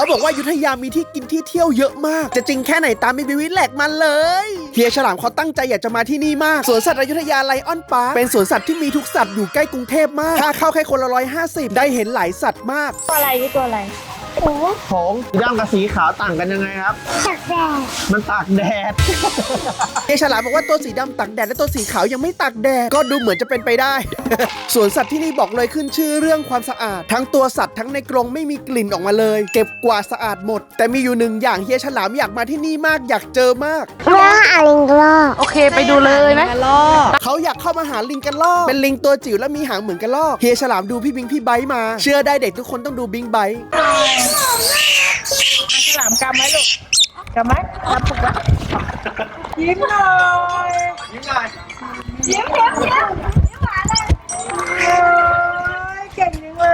เขาบอกว่าอยุธยามีที่กินที่เที่ยวเยอะมาก จะจริงแค่ไหนตามมีบิวิแหลกมาเลยเฮียฉลามเขาตั้งใจอยากจะมาที่นี่มากสวนสัตว์อยุธยาไลออนปาร์คเป็นสวนสัตว์ที่มีทุกสัตว์อยู่ใกล้กรุงเทพมากค่าเข้าแค่คนละร้อยห้าสิบได้เห็นหลายสัตว์มากตัวอะไรนี่ตัวอะไร โอ้ผงสีดำกับสีขาวต่างกันยังไงครับตักแดดมันตากแดดเฮียฉลามบอกว่าตัวสีดำตากแดดและตัวสีขาวยังไม่ตากแดด ก็ดูเหมือนจะเป็นไปได้ สวนสัตว์ที่นี่บอกเลยขึ้นชื่อเรื่องความสะอาด ทั้งตัวสัตว์ทั้งในกรงไม่มีกลิ่นออกมาเลย เก็บกวาดสะอาดหมด แต่มีอยู่หนึ่งอย่างเฮียฉลามอยากมาที่นี่มากอยากเจอมากว่าอาลิงกลอโอเคไปดูเลยไหมเขาอยากเข้ามาหาลิงกันลอกเป็นลิงตัวจิ๋วและมีหางเหมือนกันลอกเฮียฉลามดูพี่บิงพี่ไบร์ทมา เชื่อได้เด็กทุกคนต้องดูบิงไบร์ท ฉลามกำไหมลูกกำไหมกำปุกวะยิ้มหน่อยยิ้มหน่อยยิ้มยิ้มยิ้มยิ้มหวานเลยโอ้ยเก่งจังเล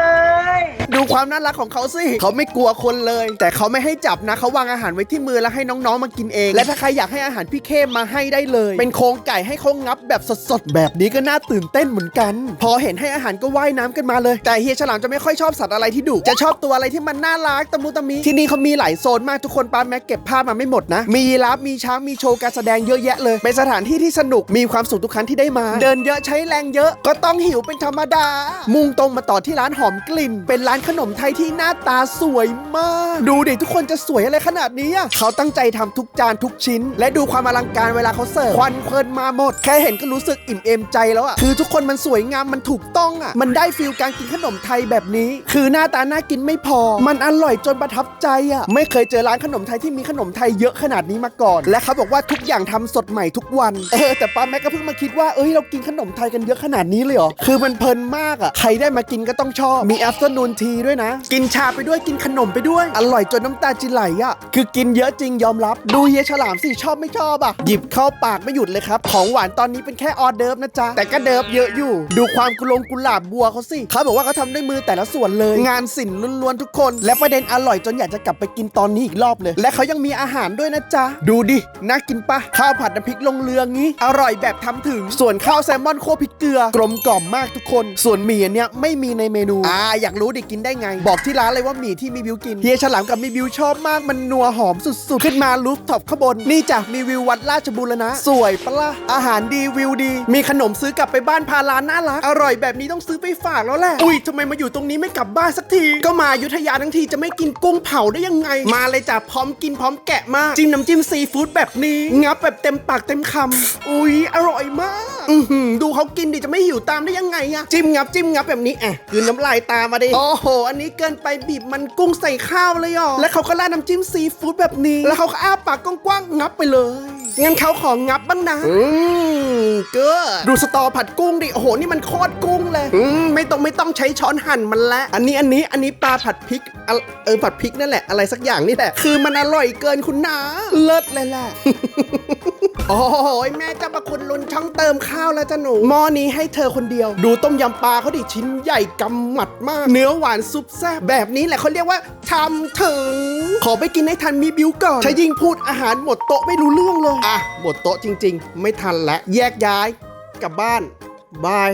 ย ดู ความน่ารักของเขาสิเขาไม่กลัวคนเลย แต่เขาไม่ให้จับนะเขาวางอาหารไว้ที่มือแล้วให้น้องๆมากินเอง และถ้าใครอยากให้อาหารพี่เข้มมาให้ได้เลย เป็นโครงไก่ให้เขางับแบบสดๆแบบนี้ก็น่าตื่นเต้นเหมือนกัน พอเห็นให้อาหารก็ว่ายน้ำกันมาเลย แต่เฮียฉลามจะไม่ค่อยชอบสัตว์อะไรที่ดุจะชอบตัวอะไรที่มันน่ารักตะมุตะมิที่นี่เขามีหลายโซนมากทุกคนปาแม็กเก็บภาพมาไม่หมดนะ มียีราฟมีช้างมีโชว์การแสดงเยอะแยะเลยเป็นสถานที่ที่สนุกมีความสุขทุกครั้งที่ได้มา เดินเยอะใช้แรงเยอะก็ต้องหิวเป็นธรรมดา มุ่งตรงมาต่อที่ร้านหอมกลิ่น เป็นร้านขนมไทยที่หน้าตาสวยมาก ดูดิทุกคนจะสวยอะไรขนาดนี้อะเขาตั้งใจทำทุกจานทุกชิ้น และดูความอลังการเวลาเขาเสิร์ฟควันเพลินมาหมด แค่เห็นก็รู้สึกอิ่มเอมใจแล้วอะคือทุกคนมันสวยงามมันถูกต้องอะมันได้ฟิลการกินขนมไทยแบบนี้ คือหน้าตาน่ากินไม่พอ มันอร่อยจนประทับใจอะไม่เคยเจอร้านขนมไทยที่มีขนมไทยเยอะขนาดนี้มาก่อน และเขาบอกว่าทุกอย่างทำสดใหม่ทุกวันเออแต่ป้าแม็กก็เพิ่งมาคิดว่าเอ้ยเรากินขนมไทยกันเยอะขนาดนี้เลยเหรอคือมันเพลินมากอะใครได้มากินก็ต้องชอบมี afternoon tea ด้วยนะ กินชาไปด้วยกินขนมไปด้วย อร่อยจนน้ำตาจิไหลอะคือกินเยอะจริงยอมรับ ดูเฮียฉลามสิชอบไม่ชอบอะหยิบเข้าปากไม่หยุดเลยครับ ของหวานตอนนี้เป็นแค่ออเดิร์ฟนะจ๊ะ แต่ก็เดิร์ฟเยอะอยู่ ดูความกุลงกุหลาบบัวเขาสิเขาบอกว่าเขาทำด้วยมือแต่ละส่วนเลย งานศิลป์ล้วนๆทุกคน และประเด็นอร่อยจนอยากจะกลับไปกินตอนนี้อีกรอบเลย และเขายังมีอาหารด้วยนะจ๊ะ ดูดิน่ากินปะข้าวผัดน้ำพริกลงเรืองี้ อร่อยแบบทำถึง ส่วนข้าวแซลมอนโคพริกเกลือกลมกล่อมมากทุกคน ส่วนหมี่อันเนี้ยไม่มีในเมนูอ่าอยากรู้ดิกินได้ไงบอกที่ร้านเลยว่าหมี่ที่มีบิวกินเฮียฉลามกับมีบิวชอบมากมันนัวหอมสุดๆ ขึ้นมารูฟท็อปข้างบน นี่จ้ะมีวิววัดราชบูรณะ สวยปะล่ะอาหารดีวิวดี มีขนมซื้อกลับไปบ้านพาร้านน่ารัก อร่อยแบบนี้ต้องซื้อไปฝากแล้วแหละอุ้ยทำไมมาอยู่ตรงนี้ไม่กลับบ้านสักที ก็มาอยุธยาทั้งทีจะไม่กินกุ้งเผาได้ยังไง มาเลยจ้ะพร้อมกินพร้อมแกะมากจิ้มน้ำจิ้มซีฟู้ดแบบนี้ งับแบบเต็มปากเต็มคำอุ้ยอร่อยมาก อือหือดูเขากินดิจะไม่หิวตามได้ยังไงอะจิ้มงับจิ้มงับแบบนี้อะคือน้ำลายตามมาดิโอ้โห อันนี้เกินไปบีบมันกุ้งใส่ข้าวเลยอะแล้วเขาก็ราดน้ำจิ้มซีฟู้ดแบบนี้ แล้วเขาก็อ้าปากกว้างๆงับไปเลยงั้นเขาของงับบ้างนะ อืมเก็ดูสตอผัดกุ้งดิ โอ้โห นี่มันโคตรกุ้งเลย อืม ไม่ต้องไม่ต้องใช้ช้อนหั่นมันละ อันนี้อันนี้อันนี้ปลาผัดพริกอะเออ ผัดพริกนั่นแหละ อะไรสักอย่างนี่แหละ คือมันอร่อยเกินคุณนาเลิศเลยแหละ โอ้โหแม่เจ้าประคุณลุนช่องเติมข้าวแล้วจ้ะหนูหม้อนี้ให้เธอคนเดียว ดูต้มยำปลาเขาดิชิ้นใหญ่กำหมัดมาก เนื้อหวานซุปแซ่บแบบนี้แหละเขาเรียกว่าทำถึง ขอไปกินให้ทันมีบิวก่อนถ้ายิ่งพูดอาหารหมดโต๊ะไม่รู้เรื่องเลยอะหมดโต๊ะจริง ๆ ไม่ทันแล้วแยกย้ายกลับบ้านบาย